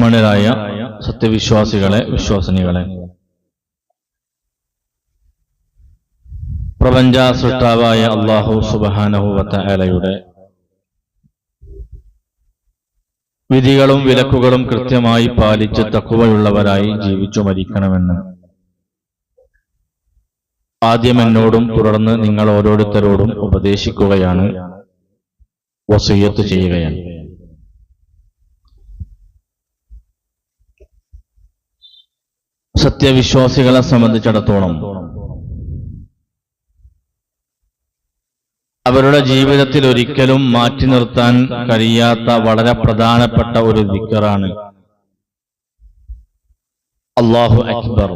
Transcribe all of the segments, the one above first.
ബഹുമാനരായ സത്യവിശ്വാസികളെ വിശ്വാസിനികളെ പ്രപഞ്ച സൃഷ്ടാവായ അള്ളാഹു സുബഹാനഹുവത്ത അലയുടെ വിധികളും വിലക്കുകളും കൃത്യമായി പാലിച്ച് തക്കുവയുള്ളവരായി ജീവിച്ചു മരിക്കണമെന്ന്. ആദ്യം എന്നോടും തുടർന്ന് നിങ്ങൾ ഓരോരുത്തരോടും ഉപദേശിക്കുകയാണ് വസൂയത്ത് ചെയ്യുകയാണ്. സത്യവിശ്വാസികളെ സംബന്ധിച്ചിടത്തോളം അവരുടെ ജീവിതത്തിൽ ഒരിക്കലും മാറ്റി നിർത്താൻ കഴിയാത്ത വളരെ പ്രധാനപ്പെട്ട ഒരു ദിക്കറാണ് അള്ളാഹു അക്ബർ.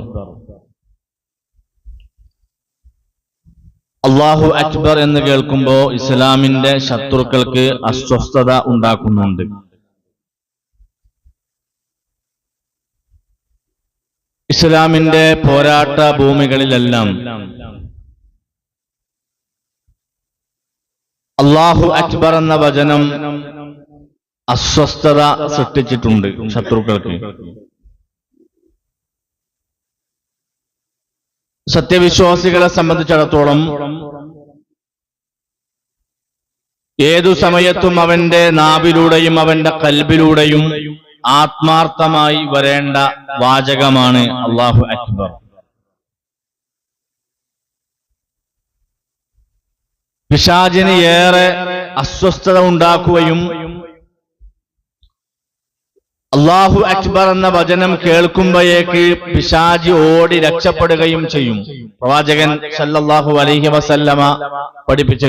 അള്ളാഹു അക്ബർ എന്ന് കേൾക്കുമ്പോൾ ഇസ്ലാമിന്റെ ശത്രുക്കൾക്ക് അസ്വസ്ഥത ഉണ്ടാക്കുന്നുണ്ട്. ഇസ്ലാമിന്റെ പോരാട്ട ഭൂമികളിലെല്ലാം അള്ളാഹു അക്ബർ എന്ന വചനം അസ്വസ്ഥത സൃഷ്ടിച്ചിട്ടുണ്ട് ശത്രുക്കൾക്ക്. സത്യവിശ്വാസികളെ സംബന്ധിച്ചിടത്തോളം ഏതു സമയത്തും അവന്റെ നാവിലൂടെയും അവന്റെ കൽബിലൂടെയും ആത്മാർത്ഥമായി വരേണ്ട വാചകമാണ് അള്ളാഹു അക്ബർ. പിശാചിന് ഏറെ അസ്വസ്ഥത ഉണ്ടാക്കുകയും അള്ളാഹു അക്ബർ എന്ന വചനം കേൾക്കുമ്പോഴേക്ക് പിശാജി ഓടി രക്ഷപ്പെടുകയും ചെയ്യും. പ്രവാചകൻ സല്ലല്ലാഹു അലൈഹി വസല്ലമ പഠിപ്പിച്ച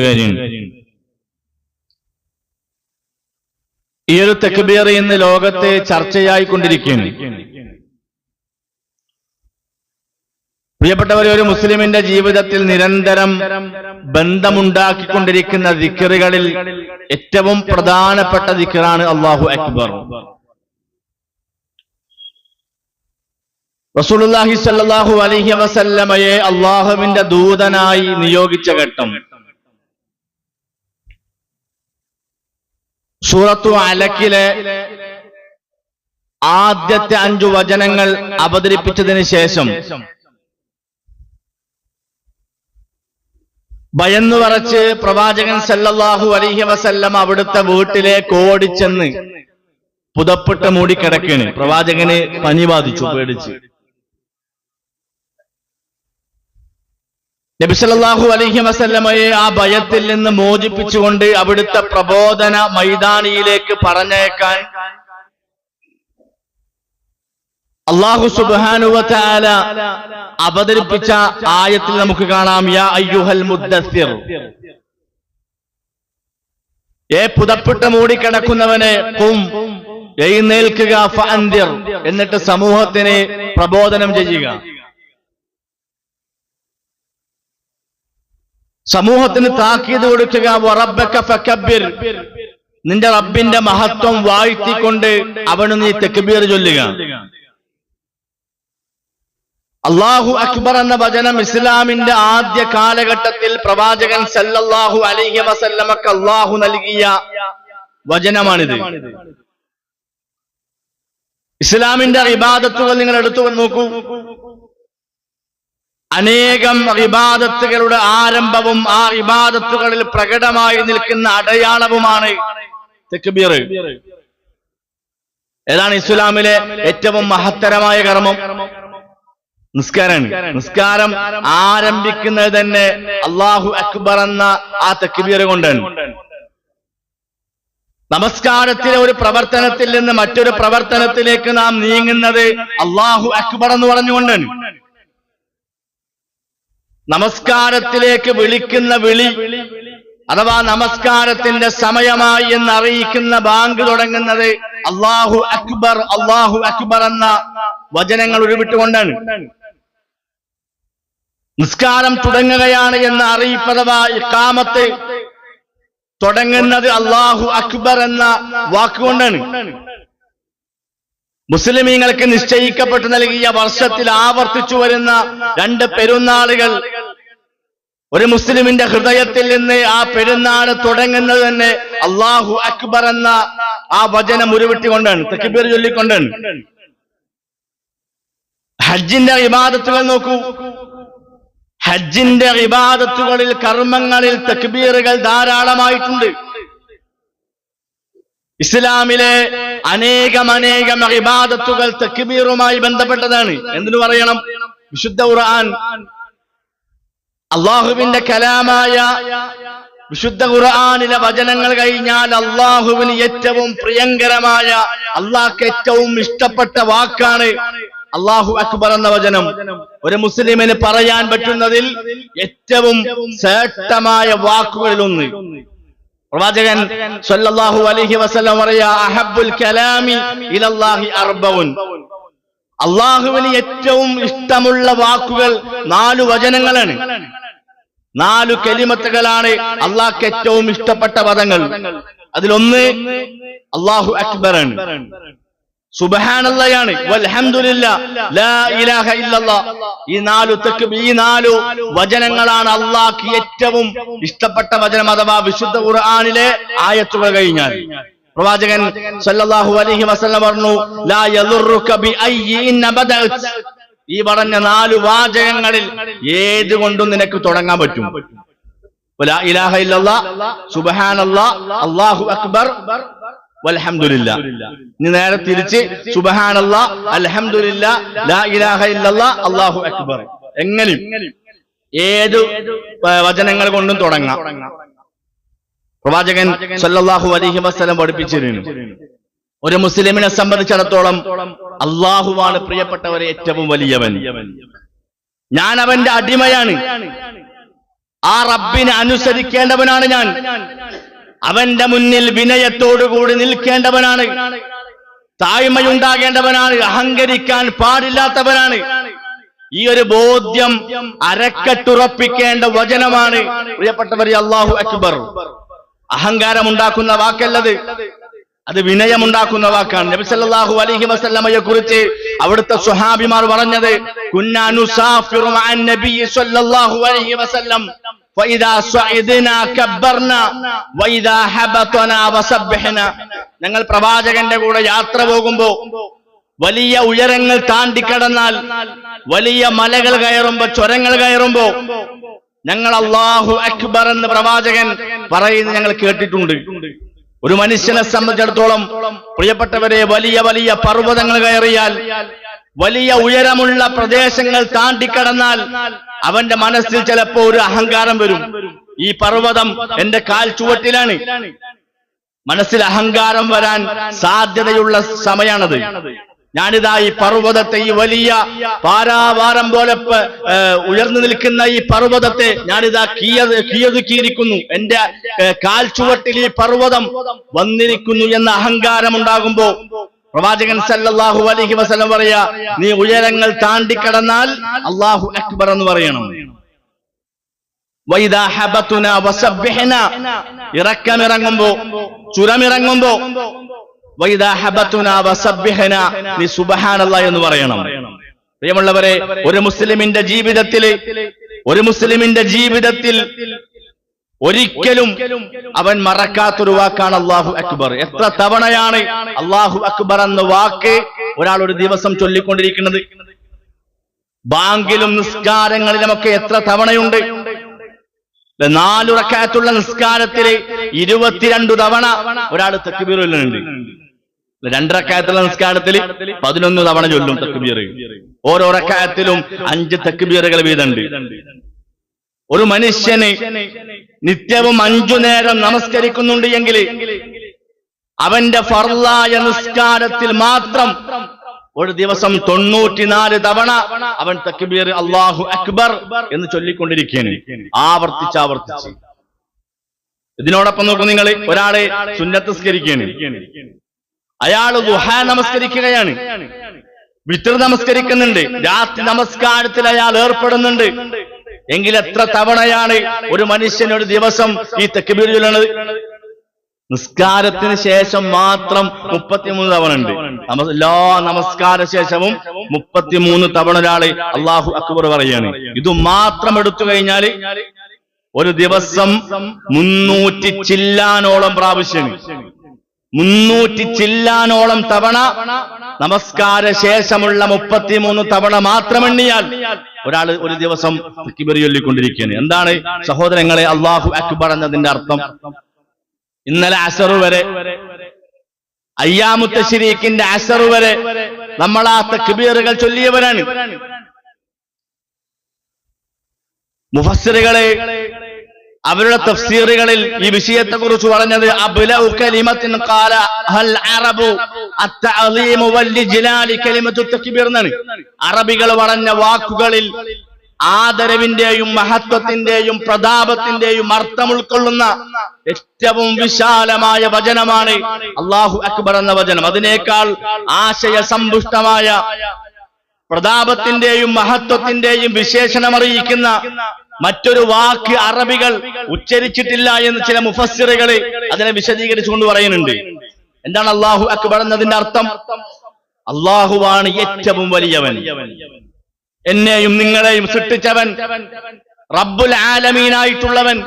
ഈ ഒരു തെക്കുബീർ ഇന്ന് ലോകത്തെ ചർച്ചയായിക്കൊണ്ടിരിക്കുന്നു. പ്രിയപ്പെട്ടവരെ ഒരു മുസ്ലിമിന്റെ ജീവിതത്തിൽ നിരന്തരം ബന്ധമുണ്ടാക്കിക്കൊണ്ടിരിക്കുന്ന ദിക്കറുകളിൽ ഏറ്റവും പ്രധാനപ്പെട്ട ദിക്കറാണ് അള്ളാഹു അക്ബർ. റസൂലുള്ളാഹി സല്ലാഹു അലൈഹി വസല്ലമയെ അള്ളാഹുവിന്റെ ദൂതനായി നിയോഗിച്ച ഘട്ടം. സൂറത്തു അലക്കിലെ ആദ്യത്തെ അഞ്ചു വചനങ്ങൾ അവതരിപ്പിച്ചതിന് ശേഷം ഭയന്നു പറച്ച് പ്രവാചകൻ സല്ലല്ലാഹു അലൈഹി വസല്ലം അവിടുത്തെ വീട്ടിലേക്ക് ഓടിച്ചെന്ന് പുതപ്പിട്ട് മൂടിക്കിടക്കണ്. പ്രവാചകന് പനി ബാധിച്ചു പേടിച്ച്. നബിസല്ലാഹു അലഹി വസല്ലമയെ ആ ഭയത്തിൽ നിന്ന് മോചിപ്പിച്ചുകൊണ്ട് അവിടുത്തെ പ്രബോധന മൈതാനിയിലേക്ക് പറഞ്ഞേക്കാൻ അള്ളാഹു സുബാനുവല അവതരിപ്പിച്ച ആയത്തിൽ നമുക്ക് കാണാം യാ അയ്യുഹൽ മുദ്ദസിർ ഏ പുതപ്പിട്ട് മൂടിക്കിടക്കുന്നവനെ കും എഴുന്നേൽക്കുക എന്നിട്ട് സമൂഹത്തിനെ പ്രബോധനം ചെയ്യുക. സമൂഹത്തിന് താക്കീത് കൊടുക്കുക. നിന്റെ റബ്ബിന്റെ മഹത്വം വാഴ്ത്തിക്കൊണ്ട് അവന് നീ തെക്കുബീർ ചൊല്ലുക. അള്ളാഹു അക്ബർ എന്ന വചനം ഇസ്ലാമിന്റെ ആദ്യ കാലഘട്ടത്തിൽ പ്രവാചകൻ സല്ലല്ലാഹു അലൈഹി വസല്ലമക്ക് അള്ളാഹു നൽകിയ വചനമാണിത്. ഇസ്ലാമിന്റെ ഇബാദത്തുകൾ നിങ്ങൾ എടുത്തു നോക്കൂ. അനേകം വിവാദത്തുകളുടെ ആരംഭവും ആ വിവാദത്തുകളിൽ പ്രകടമായി നിൽക്കുന്ന അടയാളവുമാണ് തെക്കുബീർ ഏതാണ് ഇസ്ലാമിലെ ഏറ്റവും മഹത്തരമായ കർമ്മം? നിസ്കാരമാണ് നിസ്കാരം ആരംഭിക്കുന്നത് തന്നെ അള്ളാഹു അക്ബർ എന്ന ആ തെക്കുബീർ കൊണ്ടാണ്. നമസ്കാരത്തിലെ ഒരു പ്രവർത്തനത്തിൽ നിന്ന് മറ്റൊരു പ്രവർത്തനത്തിലേക്ക് നാം നീങ്ങുന്നത് അള്ളാഹു അക്ബർ എന്ന് പറഞ്ഞുകൊണ്ടാണ്. നമസ്കാരത്തിലേക്ക് വിളിക്കുന്ന വിളി അഥവാ നമസ്കാരത്തിന്റെ സമയമായി എന്ന് അറിയിക്കുന്ന ബാങ്ക് തുടങ്ങുന്നത് അള്ളാഹു അക്ബർ അള്ളാഹു അക്ബർ എന്ന വചനങ്ങൾ ഉരുവിട്ടുകൊണ്ടാണ്. നിസ്കാരം തുടങ്ങുകയാണ് എന്ന് അറിയിപ്പ് അഥവാ ഇക്കാമത്ത് തുടങ്ങുന്നത് അള്ളാഹു അക്ബർ എന്ന വാക്കുകൊണ്ടാണ്. മുസ്ലിമീങ്ങൾക്ക് നിശ്ചയിക്കപ്പെട്ടു നൽകിയ വർഷത്തിൽ ആവർത്തിച്ചു വരുന്ന രണ്ട് പെരുന്നാളുകൾ ഒരു മുസ്ലിമിന്റെ ഹൃദയത്തിൽ നിന്ന് ആ പെരുന്നാൾ തുടങ്ങുന്നത് തന്നെ അള്ളാഹു അക്ബർ എന്ന ആ വചനം ഉരുവിട്ടുകൊണ്ടാണ് തെക്കിപ്പേർ ചൊല്ലിക്കൊണ്ടാണ്. ഹജ്ജിന്റെ ഇബാദത്തുകൾ നോക്കൂ. ഹജ്ജിന്റെ ഇബാദത്തുകളിൽ കർമ്മങ്ങളിൽ തക്ബീറുകൾ ധാരാളമായിട്ടുണ്ട്. ഇസ്ലാമിലെ അനേകം അനേകം ഇബാദത്തുകൾ തക്ബീറുമായി ബന്ധപ്പെട്ടതാണ്. എന്തിനു പറയണം? വിശുദ്ധ ഖുർആൻ അള്ളാഹുവിന്റെ കലാമായ വിശുദ്ധ ഖുർആാനിലെ വചനങ്ങൾ കഴിഞ്ഞാൽ അള്ളാഹുവിന് ഏറ്റവും പ്രിയങ്കരമായ അള്ളാഹ്ക്ക് ഏറ്റവും ഇഷ്ടപ്പെട്ട വാക്കാണ് അള്ളാഹു അക്ബർ എന്ന വചനം. ഒരു മുസ്ലിമിന് പറയാൻ പറ്റുന്നതിൽ ഏറ്റവും ശ്രേഷ്ഠമായ വാക്കുകളിലൊന്ന്. പ്രവാചകൻ സല്ലല്ലാഹു അലൈഹി വസല്ലം പറയാ അഹബ്ബുൽ കലാമി ഇലല്ലാഹി അർബഉൻ. അള്ളാഹുവിന് ഏറ്റവും ഇഷ്ടമുള്ള വാക്കുകൾ നാലു വചനങ്ങളാണ്. നാലു കലിമത്തുകളാണ് അള്ളാഹ്ക്ക് ഏറ്റവും ഇഷ്ടപ്പെട്ട പദങ്ങൾ. അതിലൊന്ന് അള്ളാഹു സുബഹാനല്ലയാണ്. ലാ ഇലാഹ ഇല്ലല്ലാ. ഈ നാലു തെക്ക് ഈ നാലു വചനങ്ങളാണ് അള്ളാഹ്ക്ക് ഏറ്റവും ഇഷ്ടപ്പെട്ട വചനം അഥവാ വിശുദ്ധ ഖുർആാനിലെ ആയത്തുകൾ കഴിഞ്ഞാൽ. പ്രവാചകൻ സല്ലല്ലാഹു അലൈഹി വസല്ലം പറഞ്ഞു ലാ യദുറുക ബി അയ്യിൻ ബദഅത് ഈ പറഞ്ഞ നാലു വാചകങ്ങളിൽ ഏത് കൊണ്ടും നിനക്ക് തുടങ്ങാൻ പറ്റും. ഇലാഹ അല്ലാഹു അക്ബർ വൽഹംദുലില്ല. നേരെ തിരിച്ച് ലാ ഇലാഹ അല്ലാഹു അക്ബർ. എങ്ങനെയും ഏത് വചനങ്ങൾ കൊണ്ടും തുടങ്ങാം. പ്രവാചകൻ സല്ലല്ലാഹു അലൈഹി വസല്ലം പഠിപ്പിച്ചിരുന്നു. ഒരു മുസ്ലിമിനെ സംബന്ധിച്ചിടത്തോളം അള്ളാഹുവാണ് പ്രിയപ്പെട്ടവരെ ഏറ്റവും വലിയവൻ. ഞാൻ അവന്റെ അടിമയാണ്. ആ റബ്ബിനെ അനുസരിക്കേണ്ടവനാണ് ഞാൻ. അവന്റെ മുന്നിൽ വിനയത്തോടുകൂടി നിൽക്കേണ്ടവനാണ്. താഴ്മയുണ്ടാകേണ്ടവനാണ്. അഹങ്കരിക്കാൻ പാടില്ലാത്തവനാണ്. ഈ ഒരു ബോധ്യം അരക്കെട്ടുറപ്പിക്കേണ്ട വചനമാണ്. പ്രിയപ്പെട്ടവരെ അള്ളാഹു അക്ബർ. അഹങ്കാരം ഉണ്ടാക്കുന്ന വാക്കല്ലത്. അത് വിനയമുണ്ടാക്കുന്ന വാക്കാണ്. നബി സല്ലല്ലാഹു അലൈഹി വസല്ലമയെ കുറിച്ച് അവിടുത്തെ സ്വഹാബിമാർ പറഞ്ഞത് കുന്നാനുസാഫിറു സല്ലല്ലാഹു അലൈഹി വസല്ലം ഹബതനാ ഞങ്ങൾ പ്രവാചകന്റെ കൂടെ യാത്ര പോകുമ്പോൾ വലിയ ഉയരങ്ങൾ താണ്ടി കടന്നാൽ വലിയ മലകൾ കയറുമ്പോ ചുരങ്ങൾ കയറുമ്പോ ഞങ്ങൾ അള്ളാഹു അക്ബർ എന്ന് പ്രവാചകൻ പറയുന്നത് ഞങ്ങൾ കേട്ടിട്ടുണ്ട്. ഒരു മനുഷ്യനെ സംബന്ധിച്ചിടത്തോളം പ്രിയപ്പെട്ടവരെ വലിയ വലിയ പർവതങ്ങൾ കയറിയാൽ വലിയ ഉയരമുള്ള പ്രദേശങ്ങൾ താണ്ടിക്കടന്നാൽ അവന്റെ മനസ്സിൽ ചിലപ്പോ ഒരു അഹങ്കാരം വരും. ഈ പർവതം എന്റെ കാൽ ചുവട്ടിലാണ്. മനസ്സിൽ അഹങ്കാരം വരാൻ സാധ്യതയുള്ള സമയാണത്. ഞാനിതാ ഈ പർവതത്തെ ഈ വലിയ പാരാവാരം പോലെ ഉയർന്നു നിൽക്കുന്ന ഈ പർവതത്തെ ഞാനിതാ കീയത് കീയൊതുക്കിയിരിക്കുന്നു. എന്റെ ഏ, കാൽ ചുവട്ടിൽ ഈ പർവതം വന്നിരിക്കുന്നു എന്ന അഹങ്കാരം ഉണ്ടാകുമ്പോ പ്രവാചകൻ സല്ലല്ലാഹു അലൈഹി വസല്ലം പറയാ നീ ഉയരങ്ങൾ താണ്ടിക്കടന്നാൽ അള്ളാഹു അക്ബർ എന്ന് പറയണം. ഇറക്കമിറങ്ങുമ്പോ ചുരമിറങ്ങുമ്പോ നീ സുബ്ഹാനല്ലാ എന്ന് പറയണം. പ്രിയമുള്ളവരെ ഒരു മുസ്ലിമിന്റെ ജീവിതത്തിൽ ഒരു മുസ്ലിമിന്റെ ജീവിതത്തിൽ ഒരിക്കലും അവൻ മറക്കാത്തൊരു വാക്കാണ് അള്ളാഹു അക്ബർ. എത്ര തവണയാണ് അള്ളാഹു അക്ബർ എന്ന വാക്ക് ഒരാൾ ഒരു ദിവസം ചൊല്ലിക്കൊണ്ടിരിക്കുന്നത്? ബാങ്കിലും നിസ്കാരങ്ങളിലുമൊക്കെ എത്ര തവണയുണ്ട്? നാലുറക്കാത്തുള്ള നിസ്കാരത്തിൽ ഇരുപത്തിരണ്ടു തവണ ഒരാൾ തക്ബീർ രണ്ടറക്കായത്തുള്ള നിസ്കാരത്തിൽ പതിനൊന്ന് തവണ ചൊല്ലും തക്ബീർ. ഓരോ റക്കായത്തിലും അഞ്ച് തക്ബീറുകൾ വീതണ്ട്. ഒരു മനുഷ്യന് നിത്യവും അഞ്ചു നേരം നമസ്കരിക്കുന്നുണ്ട് എങ്കിൽ അവന്റെ ഫർലായ നിസ്കാരത്തിൽ മാത്രം ഒരു ദിവസം തൊണ്ണൂറ്റിനാല് തവണ അവൻ തക്ബീർ അള്ളാഹു അക്ബർ എന്ന് ചൊല്ലിക്കൊണ്ടിരിക്കുകയാണ് ആവർത്തിച്ച് ആവർത്തിച്ച്. ഇതിനോടൊപ്പം നോക്കും നിങ്ങൾ ഒരാളെ സുന്നത്തസ്കരിക്കുകയാണ് അയാൾ ദുഹ നമസ്കരിക്കുകയാണ്. വിത്തർ നമസ്കരിക്കുന്നുണ്ട്. രാത്രി നമസ്കാരത്തിൽ അയാൾ ഏർപ്പെടുന്നുണ്ട്. എങ്കിൽ എത്ര തവണയാണ് ഒരു മനുഷ്യൻ ഒരു ദിവസം ഈ തെക്കുബീർ ചൊല്ലണത് നിസ്കാരത്തിന് ശേഷം മാത്രം മുപ്പത്തിമൂന്ന് തവണ ഉണ്ട് എല്ലാ നമസ്കാര ശേഷവും മുപ്പത്തിമൂന്ന് തവണ ഒരാൾ അള്ളാഹു അക്ബർ പറയാണ് ഇത് മാത്രം എടുത്തു കഴിഞ്ഞാൽ ഒരു ദിവസം മുന്നൂറ്റി ചില്ലാനോളം പ്രാവശ്യം മുന്നൂറ്റി ചില്ലാനോളം തവണ നമസ്കാര ശേഷമുള്ള മുപ്പത്തിമൂന്ന് തവണ മാത്രം എണ്ണിയാൽ ഒരാൾ ഒരു ദിവസം തക്ബീർ ചൊല്ലിക്കൊണ്ടിരിക്കുകയാണ്. എന്താണ്? സഹോദരങ്ങളെ അള്ളാഹു അക്ബർ എന്നതിന്റെ അർത്ഥം. ഇന്നലെ അസറു വരെ അയ്യാമുത്ത ശരീഖിന്റെ അസറു വരെ നമ്മൾ ആ തക്ബീറുകൾ ചൊല്ലിയവരാണ്. മുഫസ്സിറുകളെ അവരുടെ തഫ്സീറുകളിൽ ഈ വിഷയത്തെ കുറിച്ച് പറഞ്ഞത് അബ്ലഉ കലിമത്തിൻ ഖാല ഹൽ അറബു കലിമത്തു തക്ബീർ എന്നാണ് അറബികൾ പറഞ്ഞ വാക്കുകളിൽ ആദരവിന്റെയും മഹത്വത്തിന്റെയും പ്രതാപത്തിന്റെയും അർത്ഥം ഉൾക്കൊള്ളുന്ന ഏറ്റവും വിശാലമായ വചനമാണ് അള്ളാഹു അക്ബർ എന്ന വചനം. അതിനേക്കാൾ ആശയ സമ്പുഷ്ടമായ പ്രതാപത്തിന്റെയും മഹത്വത്തിന്റെയും വിശേഷണം അറിയിക്കുന്ന മറ്റൊരു വാക്ക് അറബികൾ ഉച്ചരിച്ചിട്ടില്ല എന്ന് ചില മുഫസ്സിറുകൾ അതിനെ വിശദീകരിച്ചുകൊണ്ട് പറയുന്നുണ്ട്. എന്താണ് അള്ളാഹു അക്ബർ എന്നതിന്റെ അർത്ഥം? അള്ളാഹുവാണ് ഏറ്റവും വലിയവൻ. എന്നെയും നിങ്ങളെയും സൃഷ്ടിച്ചവൻ റബ്ബുൽ ആലമീനായിട്ടുള്ളവൻ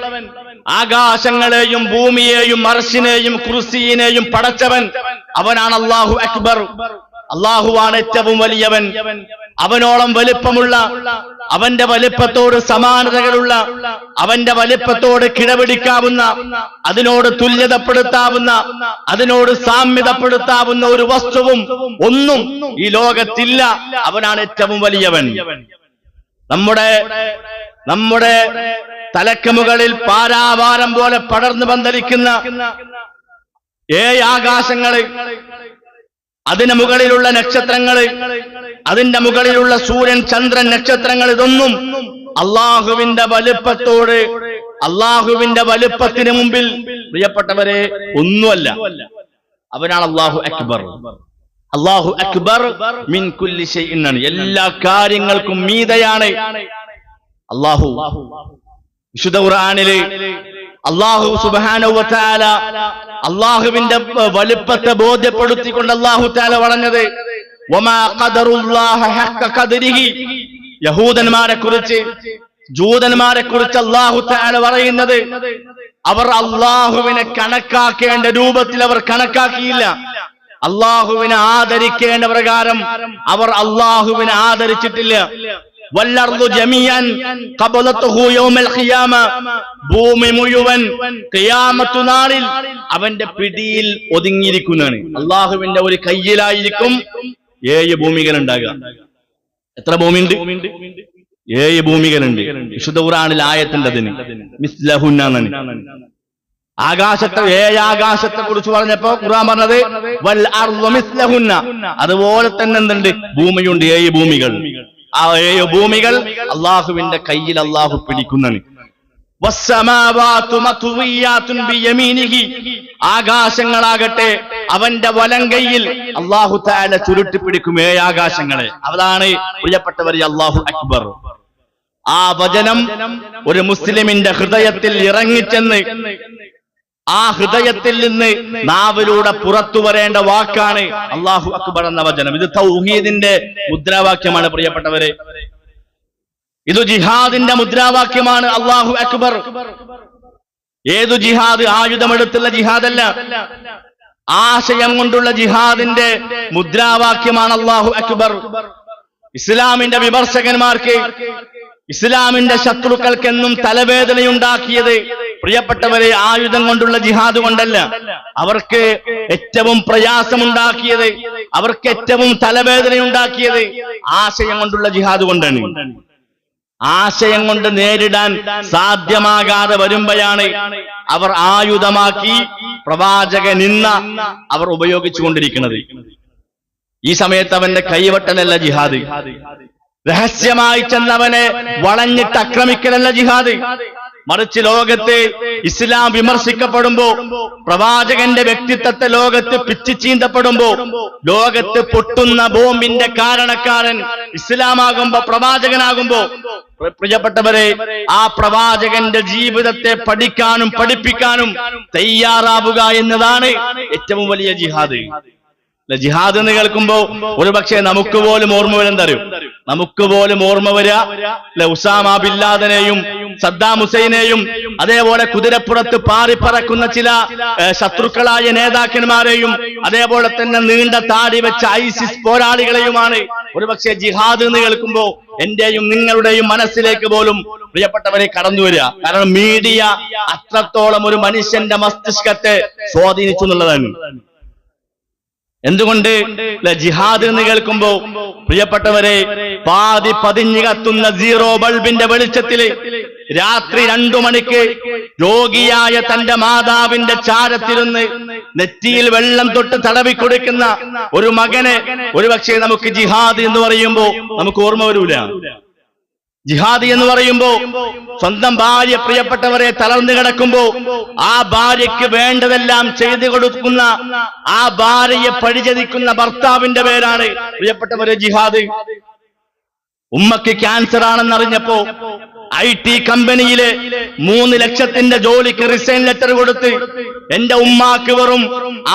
ആകാശങ്ങളെയും ഭൂമിയെയും മർശിനെയും കുർസിയിനെയും പടച്ചവൻ അവനാണ് അള്ളാഹു അക്ബർ. അള്ളാഹുവാണ് ഏറ്റവും വലിയവൻ. അവനോളം വലിപ്പമുള്ള അവന്റെ വലിപ്പത്തോട് സമാനതകളുള്ള അവന്റെ വലിപ്പത്തോട് കിടപിടിക്കാവുന്ന അതിനോട് തുല്യതപ്പെടുത്താവുന്ന അതിനോട് സാമ്യതപ്പെടുത്താവുന്ന ഒരു വസ്തുവും ഒന്നും ഈ ലോകത്തില്ല. അവനാണ് ഏറ്റവും വലിയവൻ. നമ്മുടെ നമ്മുടെ തലക്ക് പാരാവാരം പോലെ പടർന്നു പന്തലിക്കുന്ന ഏഴ് ആകാശങ്ങൾ അതിന് മുകളിലുള്ള നക്ഷത്രങ്ങൾ അതിന്റെ മുകളിലുള്ള സൂര്യൻ ചന്ദ്രൻ നക്ഷത്രങ്ങൾ ഇതൊന്നും അള്ളാഹുവിന്റെ വലുപ്പത്തോട് അള്ളാഹുവിന്റെ വലുപ്പത്തിന് മുമ്പിൽ പ്രിയപ്പെട്ടവരെ ഒന്നുമല്ല. അവനാണ് അള്ളാഹു അക്ബർ. അള്ളാഹു അക്ബർ മിൻ കുല്ലി എല്ലാ കാര്യങ്ങൾക്കും മീതയാണ്. അള്ളാഹു വിശുദ്ധ ഖുർആനിൽ അള്ളാഹു തആല അള്ളാഹുവിന്റെ വലുപ്പത്തെ ബോധ്യപ്പെടുത്തിക്കൊണ്ട് അള്ളാഹു താല പറഞ്ഞത് യഹൂദന്മാരെ കുറിച്ച് ജൂതന്മാരെ കുറിച്ച് അള്ളാഹു താല പറയുന്നത് അവർ അള്ളാഹുവിനെ കണക്കാക്കേണ്ട രൂപത്തിൽ അവർ കണക്കാക്കിയില്ല. അള്ളാഹുവിനെ ആദരിക്കേണ്ട പ്രകാരം അവർ അള്ളാഹുവിനെ ആദരിച്ചിട്ടില്ല. വല്ലർദു ജമിയൻ ഖബലത്തുഹു യൗമൽ ഖിയാമ ഭൂമി മുഴുവൻ ഖിയാമത്തു നാളിൽ അവന്റെ പിടിയിൽ ഒതുങ്ങിയിരിക്കുന്നതാണ്. അള്ളാഹുവിന്റെ ഒരു കയ്യിലായിരിക്കും ഏഴ് ഭൂമികൾ ഉണ്ടാകുക എത്ര ഭൂമിയുണ്ട്? ഏഴ് ഭൂമികളുണ്ട്. വിശുദ്ധ ഖുർആനിൽ ആയത്തിന്റെ അതിന് മിസ്ലഹുന്നാണ് ആകാശത്തെ ഏഴ് ആകാശത്തെ കുറിച്ച് പറഞ്ഞപ്പോ ഖുർആൻ പറഞ്ഞത് വൽ അതുപോലെ തന്നെ എന്തുണ്ട്? ഭൂമിയുണ്ട്. ഏഴ് ഭൂമികൾ. ആ ഏഴ് ഭൂമികൾ അള്ളാഹുവിന്റെ കയ്യിൽ അള്ളാഹു പിടിക്കുന്നതാണ്. ആകാശങ്ങളാകട്ടെ അവന്റെ വലം കൈയിൽ അള്ളാഹു താല ചുരുട്ടി പിടിക്കും ഏഴ് ആകാശങ്ങളെ. അതാണ് പ്രിയപ്പെട്ടവർ അള്ളാഹു അക്ബർ. ആ വചനം ഒരു മുസ്ലിമിന്റെ ഹൃദയത്തിൽ ഇറങ്ങിച്ചെന്ന് ആ ഹൃദയത്തിൽ നിന്ന് നാവിലൂടെ പുറത്തു വരേണ്ട വാക്കാണ് അള്ളാഹു അക്ബർ എന്ന വചനം. ഇത് തൗഹീദിന്റെ മുദ്രാവാക്യമാണ് പ്രിയപ്പെട്ടവരെ. ഇത് ജിഹാദിന്റെ മുദ്രാവാക്യമാണ് അള്ളാഹു അക്ബർ. ഏതു ജിഹാദ് ആയുധമെടുത്തുള്ള ജിഹാദല്ല. ആശയം കൊണ്ടുള്ള ജിഹാദിന്റെ മുദ്രാവാക്യമാണ് അള്ളാഹു അക്ബർ. ഇസ്ലാമിന്റെ വിമർശകന്മാർക്ക് ഇസ്ലാമിന്റെ ശത്രുക്കൾക്കെന്നും തലവേദനയുണ്ടാക്കിയത് പ്രിയപ്പെട്ടവരെ ആയുധം കൊണ്ടുള്ള ജിഹാദ് കൊണ്ടല്ല. അവർക്ക് ഏറ്റവും പ്രയാസമുണ്ടാക്കിയത് അവർക്ക് ഏറ്റവും തലവേദനയുണ്ടാക്കിയത് ആശയം കൊണ്ടുള്ള ജിഹാദ് കൊണ്ടാണ്. ആശയം കൊണ്ട് നേരിടാൻ സാധ്യമാകാതെ വരുമ്പോഴാണ് അവർ ആയുധമാക്കി പ്രവാചക നിന്ന അവർ ഉപയോഗിച്ചു കൊണ്ടിരിക്കുന്നത് ഈ സമയത്ത് അവന്റെ കൈവട്ടലല്ല ജിഹാദ്. രഹസ്യമായി ചെന്നവനെ വളഞ്ഞിട്ട് ആക്രമിക്കലല്ല ജിഹാദ്. മറിച്ച് ലോകത്തെ ഇസ്ലാം വിമർശിക്കപ്പെടുമ്പോ പ്രവാചകന്റെ വ്യക്തിത്വത്തെ ലോകത്ത് പിച്ചു ചീന്തപ്പെടുമ്പോ ലോകത്ത് പൊട്ടുന്ന ബോംബിന്റെ കാരണക്കാരൻ ഇസ്ലാമാകുമ്പോ പ്രവാചകനാകുമ്പോ പ്ര- പ്രിയപ്പെട്ടവരെ ആ പ്രവാചകന്റെ ജീവിതത്തെ പഠിക്കാനും പഠിപ്പിക്കാനും തയ്യാറാവുക എന്നതാണ് ഏറ്റവും വലിയ ജിഹാദ്. ജിഹാദ് എന്ന് കേൾക്കുമ്പോ ഒരു പക്ഷേ നമുക്ക് പോലും ഓർമ്മ വരും തരും. നമുക്ക് പോലും ഓർമ്മ വരിക അല്ലെ ഉസാമ ബില്ലാദനെയും സദ്ദാം ഹുസൈനെയും അതേപോലെ കുതിരപ്പുറത്ത് പാറിപ്പറക്കുന്ന ചില ശത്രുക്കളായ നേതാക്കന്മാരെയും അതേപോലെ തന്നെ നീണ്ട താടി വെച്ച ഐസിസ് പോരാളികളെയുമാണ് ഒരുപക്ഷെ ജിഹാദ് എന്ന് കേൾക്കുമ്പോ എന്റെയും നിങ്ങളുടെയും മനസ്സിലേക്ക് പോലും പ്രിയപ്പെട്ടവരെ കടന്നു വരിക. കാരണം മീഡിയ അത്രത്തോളം ഒരു മനുഷ്യന്റെ മസ്തിഷ്കത്തെ സ്വാധീനിച്ചു എന്നുള്ളതാണ്. എന്തുകൊണ്ട് ജിഹാദ് എന്ന് കേൾക്കുമ്പോ പ്രിയപ്പെട്ടവരെ പാതി പതിഞ്ഞു കത്തുന്ന സീറോ ബൾബിന്റെ വെളിച്ചത്തിൽ രാത്രി രണ്ടു മണിക്ക് രോഗിയായ തന്റെ മാതാവിന്റെ ചാരത്തിരുന്ന് നെറ്റിയിൽ വെള്ളം തൊട്ട് തടവി കൊടുക്കുന്ന ഒരു മകനെ ഒരുപക്ഷെ നമുക്ക് ജിഹാദ് എന്ന് പറയുമ്പോ നമുക്ക് ഓർമ്മ വരൂല. ജിഹാദി എന്ന് പറയുമ്പോ സ്വന്തം ഭാര്യ പ്രിയപ്പെട്ടവരെ തളർന്നു കിടക്കുമ്പോ ആ ഭാര്യയ്ക്ക് വേണ്ടതെല്ലാം ചെയ്തു കൊടുക്കുന്ന ആ ഭാര്യയെ പഴിചതിക്കുന്ന ഭർത്താവിന്റെ പേരാണ് പ്രിയപ്പെട്ടവരെ ജിഹാദ്. ഉമ്മക്ക് ക്യാൻസർ ആണെന്നറിഞ്ഞപ്പോ ഐ ടി കമ്പനിയിലെ മൂന്ന് ലക്ഷത്തിന്റെ ജോലിക്ക് റിസൈൻ ലെറ്റർ കൊടുത്ത് എന്റെ ഉമ്മാക്ക് വെറും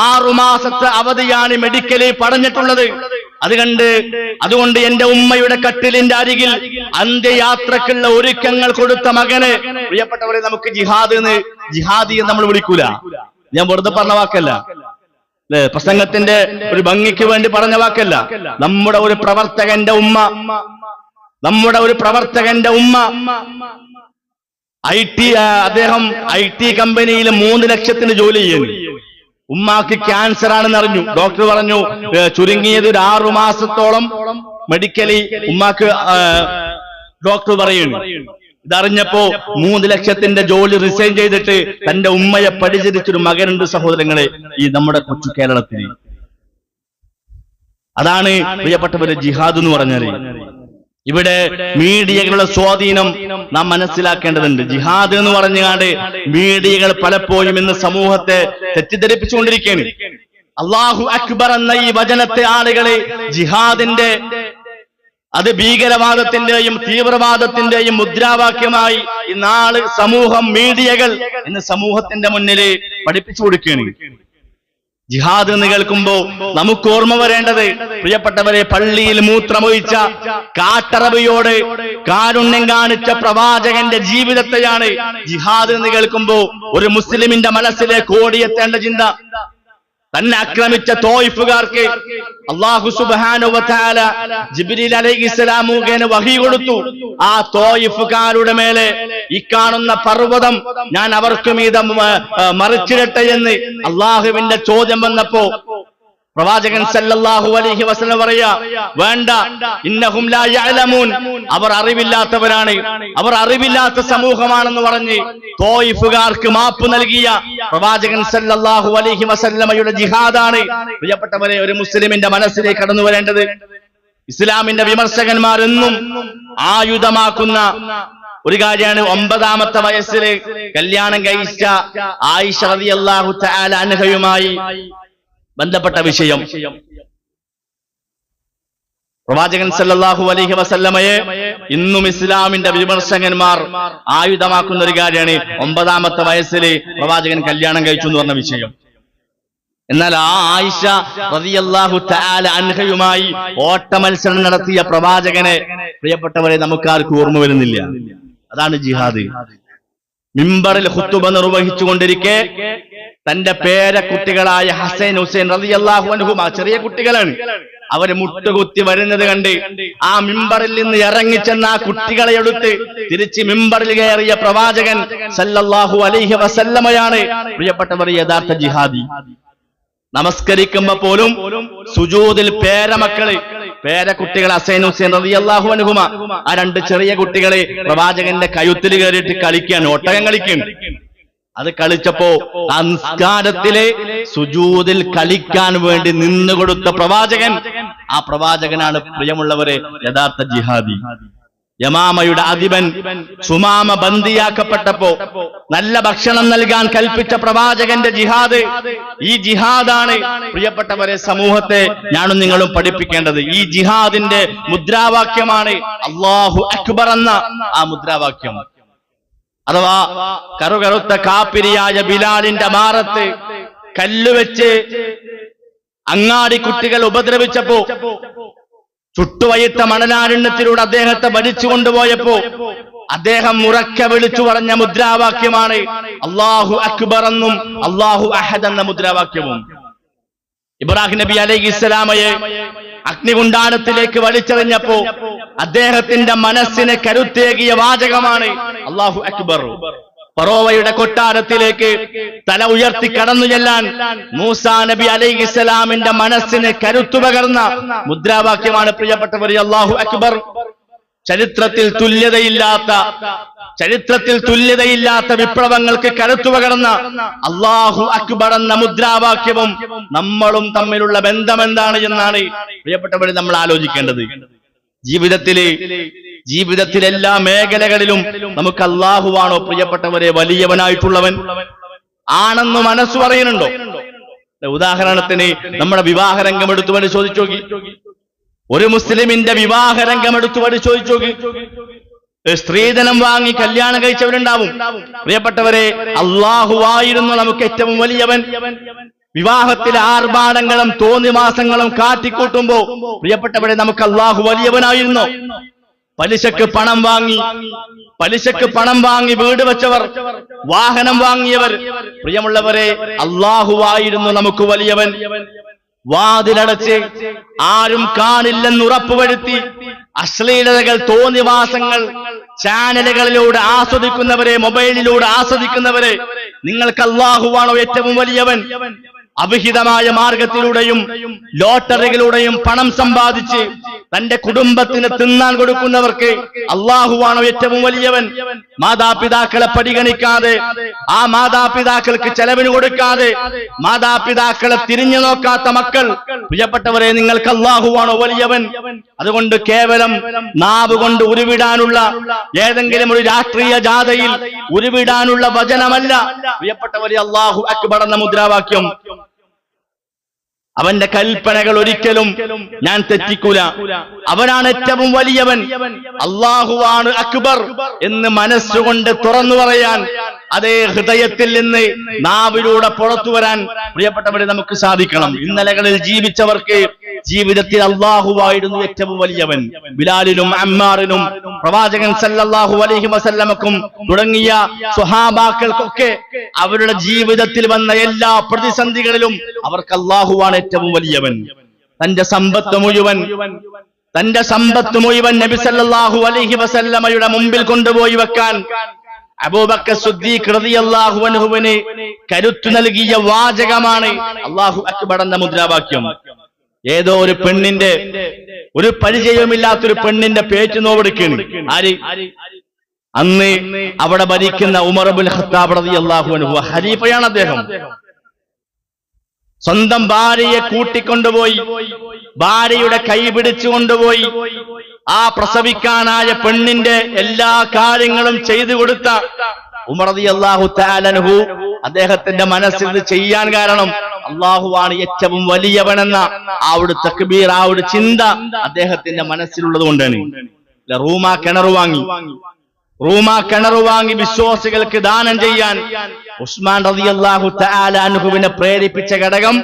ആറുമാസത്തെ അവധിയാണ് മെഡിക്കലിൽ പറഞ്ഞിട്ടുള്ളത്. അതുകൊണ്ട് അതുകൊണ്ട് എന്റെ ഉമ്മയുടെ കട്ടിലിന്റെ അരികിൽ അന്ത്യയാത്രക്കുള്ള ഒരുക്കങ്ങൾ കൊടുത്ത മകന്. പ്രിയപ്പെട്ടവരെ നമുക്ക് ജിഹാദ് എന്ന് ജിഹാദി എന്ന് നമ്മൾ വിളിക്കൂല. ഞാൻ വെറുതെ പറഞ്ഞ വാക്കല്ല. പ്രസംഗത്തിന്റെ ഒരു ഭംഗിക്ക് വേണ്ടി പറഞ്ഞ വാക്കല്ല. നമ്മുടെ ഒരു പ്രവർത്തകന്റെ ഉമ്മ. നമ്മുടെ ഒരു പ്രവർത്തകന്റെ ഉമ്മ. ഐ ടി അദ്ദേഹം ഐ ടി കമ്പനിയിൽ മൂന്ന് ലക്ഷത്തിന് ജോലി ചെയ്യുന്നു. ഉമ്മാക്ക് ക്യാൻസർ ആണെന്ന് അറിഞ്ഞു. ഡോക്ടർ പറഞ്ഞു ചുരുങ്ങിയത് ഒരു ആറു മാസത്തോളം മെഡിക്കലി ഉമ്മാക്ക് ഡോക്ടർ പറയുന്നു. ഇതറിഞ്ഞപ്പോ മൂന്ന് ലക്ഷത്തിന്റെ ജോലി റിസൈൻ ചെയ്തിട്ട് തന്റെ ഉമ്മയെ പരിചരിച്ചൊരു മകനുണ്ട് സഹോദരങ്ങളെ ഈ നമ്മുടെ കൊച്ചു കേരളത്തിൽ അതാണ് പ്രിയപ്പെട്ടവര് ജിഹാദ് എന്ന് പറഞ്ഞാൽ. ഇവിടെ മീഡിയകളുടെ സ്വാധീനം നാം മനസ്സിലാക്കേണ്ടതുണ്ട്. ജിഹാദ് എന്ന് പറഞ്ഞാണ്ട് മീഡിയകൾ പലപ്പോഴും ഇന്ന് സമൂഹത്തെ തെറ്റിദ്ധരിപ്പിച്ചുകൊണ്ടിരിക്കുകയാണ്. അള്ളാഹു അക്ബർ എന്ന ഈ വചനത്തെ ആളുകളെ ജിഹാദിന്റെ അത് ഭീകരവാദത്തിന്റെയും തീവ്രവാദത്തിന്റെയും മുദ്രാവാക്യമായി ഇന്നാൾ സമൂഹം മീഡിയകൾ ഇന്ന് സമൂഹത്തിന്റെ മുന്നിൽ പഠിപ്പിച്ചു കൊടുക്കുകയാണ്. ജിഹാദ് എന്ന് കേൾക്കുമ്പോ നമുക്ക് ഓർമ്മ വരേണ്ടത് പ്രിയപ്പെട്ടവരെ പള്ളിയിൽ മൂത്രമൊഴിച്ച കാട്ടറബിയോട് കാരുണ്യം കാണിച്ച പ്രവാചകന്റെ ജീവിതത്തെയാണ് ജിഹാദ് എന്ന് കേൾക്കുമ്പോ ഒരു മുസ്ലിമിന്റെ മനസ്സിലേക്ക് ഓടിയെത്തേണ്ട ചിന്ത. തന്നെ ആക്രമിച്ച തോയിഫുകാർക്ക് അള്ളാഹു സുബാനുവല ജിബിരിൽ അലൈഹി ഇസ്ലാം വഹി കൊടുത്തു. ആ തോയിഫുകാരുടെ മേലെ ഈ കാണുന്ന പർവതം ഞാൻ അവർക്ക് മീതം മറിച്ചിടട്ടെ എന്ന് അള്ളാഹുവിന്റെ ചോദ്യം വന്നപ്പോ പ്രവാചകൻ സല്ലല്ലാഹു അലൈഹി വസല്ലം പറയാ വേണ്ട ഇന്നഹും ലാ യഅലമൂൻ. അവർ അറിവില്ലാത്തവരാണ്. അവർ അറിവില്ലാത്ത സമൂഹമാണെന്ന് പറഞ്ഞ് തോയിഫുകാർക്ക് മാപ്പ് നൽകിയ പ്രവാചകൻ സല്ലല്ലാഹു അലൈഹി വസല്ലമയുടെ ജിഹാദാണ്. പ്രിയപ്പെട്ടവരെ ഒരു മുസ്ലിമിന്റെ മനസ്സിലേക്ക് കടന്നു വരേണ്ടത് ഇസ്ലാമിന്റെ വിമർശകന്മാർ എന്നും ആയുധമാക്കുന്ന ഒരു കാര്യമാണ് ഒമ്പതാമത്തെ വയസ്സിൽ കല്യാണം കഴിച്ച ആയിഷ റളിയല്ലാഹു തആല അൻഹയുമായി ബന്ധപ്പെട്ട വിഷയം. പ്രവാചകൻ സല്ലല്ലാഹു അലൈഹി വസല്ലമയെ ഇന്നും ഇസ്ലാമിന്റെ വിമർശകന്മാർ ആയുധമാക്കുന്ന ഒരു കാര്യമാണ്. ഒമ്പതാമത്തെ വയസ്സിൽ പ്രവാചകൻ കല്യാണം കഴിച്ചു എന്ന് പറഞ്ഞ വിഷയം. എന്നാൽ ആ ആയിഷ റളിയല്ലാഹു തആല അൻഹയുമായി ഓട്ട മത്സരം നടത്തിയ പ്രവാചകനെ പ്രിയപ്പെട്ടവരെ നമുക്കാർക്കും ഓർമ്മ വരുന്നില്ല. അതാണ് ജിഹാദ്. മിമ്പറിൽ ഹുത്തുബ നിർവഹിച്ചുകൊണ്ടിരിക്കെ തന്റെ പേരക്കുട്ടികളായ ഹസൈൻ ഹുസൈൻ റളിയല്ലാഹു അള്ളാഹു ആ ചെറിയ കുട്ടികളാണ്. അവർ മുട്ടുകുത്തി വരുന്നത് കണ്ട് ആ മിമ്പറിൽ നിന്ന് ഇറങ്ങിച്ചെന്ന ആ കുട്ടികളെ എടുത്ത് തിരിച്ച് മിമ്പറിൽ കയറിയ പ്രവാചകൻ സല്ലല്ലാഹു അലൈഹി വസല്ലമയാണ്. പ്രിയപ്പെട്ടവർ യഥാർത്ഥ ജിഹാദി. നമസ്കരിക്കുമ്പോ പോലും സുജൂദിൽ പേരമക്കൾ പേരക്കുട്ടികൾ അസൈൻ ഹുസൈൻ റളിയല്ലാഹു അൻഹുമ. ആ രണ്ട് ചെറിയ കുട്ടികളെ പ്രവാചകന്റെ കയുത്തിൽ കയറിയിട്ട് കളിക്കാൻ ഒട്ടകം കളിക്കുകയാണ്. അത് കളിച്ചപ്പോ സംസ്കാരത്തിലെ സുജൂതിൽ കളിക്കാൻ വേണ്ടി നിന്നുകൊടുത്ത പ്രവാചകൻ. ആ പ്രവാചകനാണ് പ്രിയമുള്ളവരെ യഥാർത്ഥ ജിഹാദി. യമാമയുടെ അധിപൻ സുമാമ ബന്ദിയാക്കപ്പെട്ടപ്പോ നല്ല ഭക്ഷണം നൽകാൻ കൽപ്പിച്ച പ്രവാചകന്റെ ജിഹാദ്. ഈ ജിഹാദാണ് പ്രിയപ്പെട്ടവരെ സമൂഹത്തെ ഞാനും നിങ്ങളും പഠിപ്പിക്കേണ്ടത്. ഈ ജിഹാദിന്റെ മുദ്രാവാക്യമാണ് അള്ളാഹു അക്ബർ എന്ന ആ മുദ്രാവാക്യം. അഥവാ കറുകറുത്ത കാപ്പിരിയായ ബിലാലിന്റെ മാറത്ത് കല്ലുവെച്ച് അങ്ങാടി കുട്ടികൾ ഉപദ്രവിച്ചപ്പോ ചുട്ടുവയിട്ട മണലാരണ്യത്തിലൂടെ അദ്ദേഹത്തെ വലിച്ചു കൊണ്ടുപോയപ്പോ അദ്ദേഹം ഉറക്കെ വിളിച്ചു പറഞ്ഞ മുദ്രാവാക്യമാണ് അള്ളാഹു അക്ബർ എന്നും അള്ളാഹു അഹദ് എന്ന മുദ്രാവാക്യവും. ഇബ്രാഹിം നബി അലൈഹി ഇസ്ലാമയെ അഗ്നികുണ്ടാരത്തിലേക്ക് വലിച്ചെറിഞ്ഞപ്പോ അദ്ദേഹത്തിന്റെ മനസ്സിന് കരുത്തേകിയ വാചകമാണ് അള്ളാഹു അക്ബർ. പറോവയുടെ കൊട്ടാരത്തിലേക്ക് തല ഉയർത്തി കടന്നു ചെല്ലാൻ മൂസാ നബി അലൈഹി ഇസ്ലാമിന്റെ മനസ്സിന് കരുത്തു പകർന്ന മുദ്രാവാക്യമാണ് പ്രിയപ്പെട്ടവർ അള്ളാഹു അക്ബർ. ചരിത്രത്തിൽ തുല്യതയില്ലാത്ത ചരിത്രത്തിൽ തുല്യതയില്ലാത്ത വിപ്ലവങ്ങൾക്ക് കരുത്തുപകർന്ന അള്ളാഹു അക്ബർ എന്ന മുദ്രാവാക്യവും നമ്മളും തമ്മിലുള്ള ബന്ധം എന്താണ് എന്നാണ് പ്രിയപ്പെട്ടവർ നമ്മൾ ആലോചിക്കേണ്ടത്. ജീവിതത്തിലെ ജീവിതത്തിലെ എല്ലാ മേഖലകളിലും നമുക്ക് അള്ളാഹുവാണോ പ്രിയപ്പെട്ടവരെ വലിയവനായിട്ടുള്ളവൻ? ആണെന്ന് മനസ്സ് പറയുന്നുണ്ടോ? ഉദാഹരണത്തിന് നമ്മുടെ വിവാഹ രംഗം എടുത്തു പരിശോധിച്ചു നോക്കി. ഒരു മുസ്ലിമിന്റെ വിവാഹ രംഗം എടുത്തു പരിശോധിച്ചു സ്ത്രീധനം വാങ്ങി കല്യാണം കഴിച്ചവരുണ്ടാവും. പ്രിയപ്പെട്ടവരെ അള്ളാഹുവായിരുന്നു നമുക്ക് ഏറ്റവും വലിയവൻ. വിവാഹത്തിലെ ആർഭാടങ്ങളും തോന്നിമാസങ്ങളും കാട്ടിക്കൂട്ടുമ്പോ പ്രിയപ്പെട്ടവരെ നമുക്ക് അള്ളാഹു വലിയവനായിരുന്നു. പലിശക്ക് പണം വാങ്ങി പലിശക്ക് പണം വാങ്ങി വീട് വെച്ചവർ വാഹനം വാങ്ങിയവർ. പ്രിയമുള്ളവരെ അള്ളാഹുവായിരുന്നു നമുക്ക് വലിയവൻ. വാതിലടച്ച് ആരും കാണില്ലെന്ന് ഉറപ്പുവരുത്തി അശ്ലീലതകൾ തോന്നിവാസങ്ങൾ ചാനലുകളിലൂടെ ആസ്വദിക്കുന്നവരെ മൊബൈലിലൂടെ ആസ്വദിക്കുന്നവരെ നിങ്ങൾക്ക് അള്ളാഹുവാണോ ഏറ്റവും വലിയവൻ? അവിഹിതമായ മാർഗത്തിലൂടെയും ലോട്ടറികളുടെയും പണം സമ്പാദിച്ച് തന്റെ കുടുംബത്തിന് തിന്നാൻ കൊടുക്കുന്നവർക്ക് അള്ളാഹുവാണോ ഏറ്റവും വലിയവൻ. മാതാപിതാക്കളെ പരിഗണിക്കാതെ ആ മാതാപിതാക്കൾക്ക് ചെലവിന് കൊടുക്കാതെ മാതാപിതാക്കളെ തിരിഞ്ഞു നോക്കാത്ത മക്കൾ പ്രിയപ്പെട്ടവരെ നിങ്ങൾക്ക് അള്ളാഹുവാണോ വലിയവൻ. അതുകൊണ്ട് കേവലം നാവ് കൊണ്ട് ഉരുവിടാനുള്ള ഏതെങ്കിലും ഒരു രാഷ്ട്രീയ ജാഥയിൽ ഉരുവിടാനുള്ള വചനമല്ല. പ്രിയപ്പെട്ടവരെ അള്ളാഹു അക്ബർ എന്ന മുദ്രാവാക്യം അവന്റെ കൽപ്പനകൾ ഒരിക്കലും ഞാൻ തെറ്റിക്കൂല. അവനാണ് ഏറ്റവും വലിയവൻ. അള്ളാഹുവാണ് അക്ബർ എന്ന് മനസ്സുകൊണ്ട് തുറന്നു പറയാൻ അതേ ഹൃദയത്തിൽ നിന്ന് നാവിലൂടെ പുറത്തു വരാൻ പ്രിയപ്പെട്ടവരെ നമുക്ക് സാധിക്കണം. ഇന്നലകളിൽ ജീവിച്ചവർക്ക് ജീവിതത്തിൽ അള്ളാഹുവായിരുന്നു ഏറ്റവും വലിയവൻ. ബിലാലിനും അമ്മാറിനും പ്രവാചകൻ സല്ലല്ലാഹു അലൈഹി വസല്ലമക്കും തുടങ്ങിയ സ്വഹാബാക്കൾക്കൊക്കെ അവരുടെ ജീവിതത്തിൽ വന്ന എല്ലാ പ്രതിസന്ധികളിലും അവർക്ക് അള്ളാഹുവാണ് ഏറ്റവും വലിയവൻ. തന്റെ സമ്പത്ത് മുഴുവൻ തന്റെ സമ്പത്ത് മുഴുവൻ നബി സല്ലല്ലാഹു അലൈഹി വസല്ലമയുടെ മുമ്പിൽ കൊണ്ടുപോയി വെക്കാൻ അബൂബക്കർ റളിയല്ലാഹു കരുത്തു നൽകിയ വാചകമാണ് അള്ളാഹു അക്ബർ എന്ന മുദ്രാവാക്യം. ഏതോ ഒരു പെണ്ണിന്റെ ഒരു പരിചയമില്ലാത്തൊരു പെണ്ണിന്റെ പേറ്റ് നോവെടുക്കുകയാണ് ആര്? അന്ന് അവിടെ ഭരിക്കുന്ന ഉമർബുൽ ഖത്താബ് റളിയല്ലാഹു അൻഹു. ഹരീഫയാണ് അദ്ദേഹം. സ്വന്തം ഭാര്യയെ കൂട്ടിക്കൊണ്ടുപോയി. ഭാര്യയുടെ കൈ പിടിച്ചു കൊണ്ടുപോയി ആ പ്രസവിക്കാനായ പെണ്ണിന്റെ എല്ലാ കാര്യങ്ങളും ചെയ്തു കൊടുത്ത അദ്ദേഹത്തിന്റെ മനസ്സിൽ ചെയ്യാൻ കാരണം അള്ളാഹുവാണ് ഏറ്റവും വലിയവനെന്ന ആ ഒരു തക്ബീർ ആ ഒരു ചിന്ത അദ്ദേഹത്തിന്റെ മനസ്സിലുള്ളത് കൊണ്ടാണ്. റൂമ കിണർ വാങ്ങി. റൂമ കിണർ വാങ്ങി വിശ്വാസികൾക്ക് ദാനം ചെയ്യാൻ ഉസ്മാൻ റളിയല്ലാഹു തആല അൻഹുവിനെ പ്രേരിപ്പിച്ച ഘടകം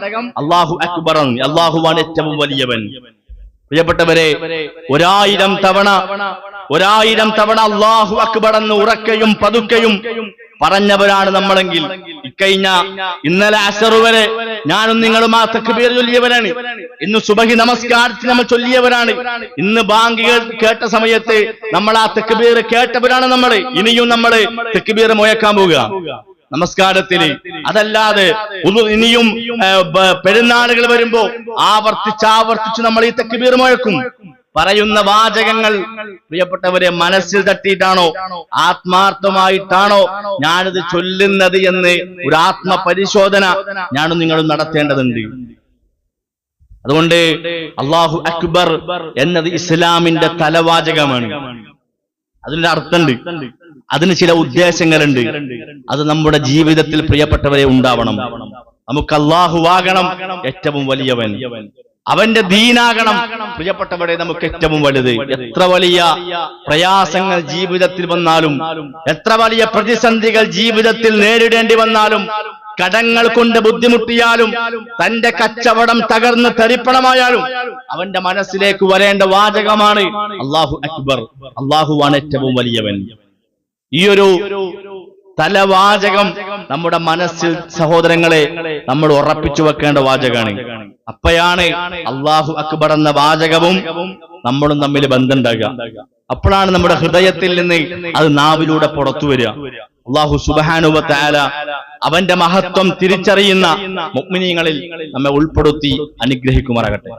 അള്ളാഹു അക്ബർ അള്ളാഹുവാണ് ഏറ്റവും വലിയവൻ. പ്രിയപ്പെട്ടവരെ ഒരായിരം തവണ ഒരായിരം തവണ അള്ളാഹു അക്ബർ എന്ന് ഉറക്കയും പതുക്കയും പറഞ്ഞവരാണ് നമ്മളെങ്കിൽ. ഇക്കഴിഞ്ഞ ഇന്നലെ അസർ വരെ ഞാനും നിങ്ങളും ആ തക്ബീർ ചൊല്ലിയവരാണ്. ഇന്ന് സുബഹി നമസ്കാരത്തിൽ നമ്മൾ ചൊല്ലിയവരാണ്. ഇന്ന് ബാങ്ക് കേട്ട സമയത്ത് നമ്മൾ ആ തെക്കുപേർ കേട്ടവരാണ് നമ്മൾ ഇനിയും നമ്മൾ തെക്കുപേർ മുഴക്കാൻ പോവുക. നമസ്കാരത്തിന്. അതല്ലാതെ ഇനിയും പെരുന്നാളുകൾ വരുമ്പോ ആവർത്തിച്ച് ആവർത്തിച്ച് നമ്മൾ ഈ തെക്കുപേർ മുഴക്കും. പറയുന്ന വാചകങ്ങൾ പ്രിയപ്പെട്ടവരെ മനസ്സിൽ തട്ടിയിട്ടാണോ? ആത്മാർത്ഥമായിട്ടാണോ? ഞാനിത് ചൊല്ലുന്നത് എന്ന് ഒരു ആത്മപരിശോധന ഞാനും നിങ്ങളും നടത്തേണ്ടതുണ്ട്. അതുകൊണ്ട് അള്ളാഹു അക്ബർ എന്നത് ഇസ്ലാമിന്റെ തലവാചകമാണ്. അതിന്റെ അർത്ഥമുണ്ട്. അതിന് ചില ഉദ്ദേശങ്ങളുണ്ട്. അത് നമ്മുടെ ജീവിതത്തിൽ പ്രിയപ്പെട്ടവരെ ഉണ്ടാവണം. നമുക്ക് അള്ളാഹുവാകണം ഏറ്റവും വലിയവൻ. അവന്റെ ദീനാകണം പ്രിയപ്പെട്ടവരെ നമുക്ക് ഏറ്റവും വലുത്. എത്ര വലിയ പ്രയാസങ്ങൾ ജീവിതത്തിൽ വന്നാലും എത്ര വലിയ പ്രതിസന്ധികൾ ജീവിതത്തിൽ നേരിടേണ്ടി വന്നാലും കടങ്ങൾ കൊണ്ട് ബുദ്ധിമുട്ടിയാലും തന്റെ കച്ചവടം തകർന്ന് തരിപ്പണമായാലും അവന്റെ മനസ്സിലേക്ക് വരേണ്ട വാചകമാണ് അള്ളാഹു അക്ബർ. അള്ളാഹുവാണ് ഏറ്റവും വലിയവൻ. ഈ ഒരു തലവാചകം നമ്മുടെ മനസ്സിൽ സഹോദരങ്ങളെ നമ്മൾ ഉറപ്പിച്ചു വെക്കേണ്ട വാചകമാണ്. അപ്പയാണ് അള്ളാഹു അക്ബർ എന്ന വാചകവും നമ്മളും തമ്മിൽ ബന്ധമുണ്ടാകുക. അപ്പോഴാണ് നമ്മുടെ ഹൃദയത്തിൽ നിന്ന് അത് നാവിലൂടെ പുറത്തു വരിക. അള്ളാഹു സുബാനുവത്തായ അവന്റെ മഹത്വം തിരിച്ചറിയുന്ന മുഗ്മിനീങ്ങളിൽ നമ്മെ ഉൾപ്പെടുത്തി അനുഗ്രഹിക്കുമാറാകട്ടെ.